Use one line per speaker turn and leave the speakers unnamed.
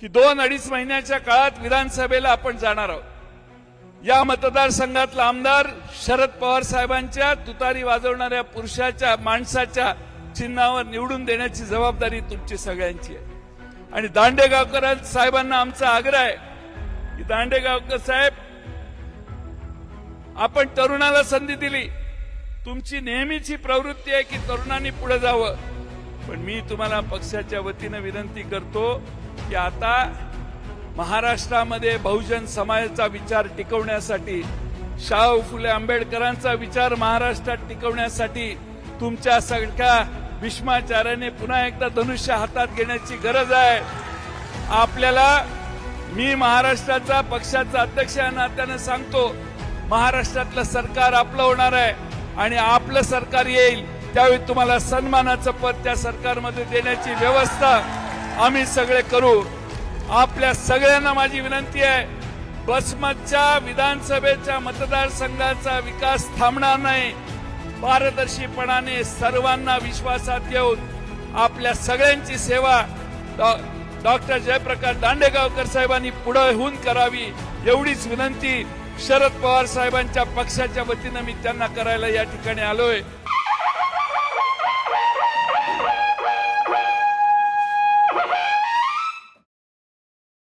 की दोन अडीच महिन्याच्या काळात विधानसभेला आपण जाणार आहोत. या मतदारसंघातला आमदार शरद पवार साहेबांच्या तुतारी वाजवणाऱ्या पुरुषाच्या माणसाच्या चिन्हावर निवडून देण्याची जबाबदारी तुमची सगळ्यांची आहे. आणि दांडेगावकर साहेबांना आमचा आग्रह आहे की दांडेगावकर साहेब आपण तरुणाला संधी दिली. तुमची नेहमीची प्रवृत्ती आहे की तरुणांनी पुढे जावं. पण मी तुम्हाला पक्षाच्या वतीनं विनंती करतो की आता महाराष्ट्रामध्ये बहुजन समाजाचा विचार टिकवण्यासाठी शाहू फुले आंबेडकरांचा विचार महाराष्ट्रात टिकवण्यासाठी तुमच्या सगळ्या भीष्माचार्याने पुन्हा एकदा धनुष्य हातात घेण्याची गरज आहे. आपल्याला मी महाराष्ट्राचा पक्षाचा अध्यक्ष या नात्यानं सांगतो महाराष्ट्रातलं सरकार आपलं होणार आहे आणि आपलं सरकार येईल त्यावेळी तुम्हाला सन्मानाचं पद त्या सरकारमध्ये देण्याची व्यवस्था आम्ही सगळे करू. आपल्या सगळ्यांना माझी विनंती आहे बसमतच्या विधानसभेच्या मतदारसंघाचा विकास थांबणार नाही. पारदर्शीपणाने सर्वांना विश्वासात घेऊन आपल्या सगळ्यांची सेवा डॉ- डॉक्टर जयप्रकाश दांडेगावकर साहेबांनी पुढे होऊन करावी एवढीच विनंती शरद पवार साहेबांच्या पक्षाच्या वतीनं मी त्यांना करायला या ठिकाणी आलोय.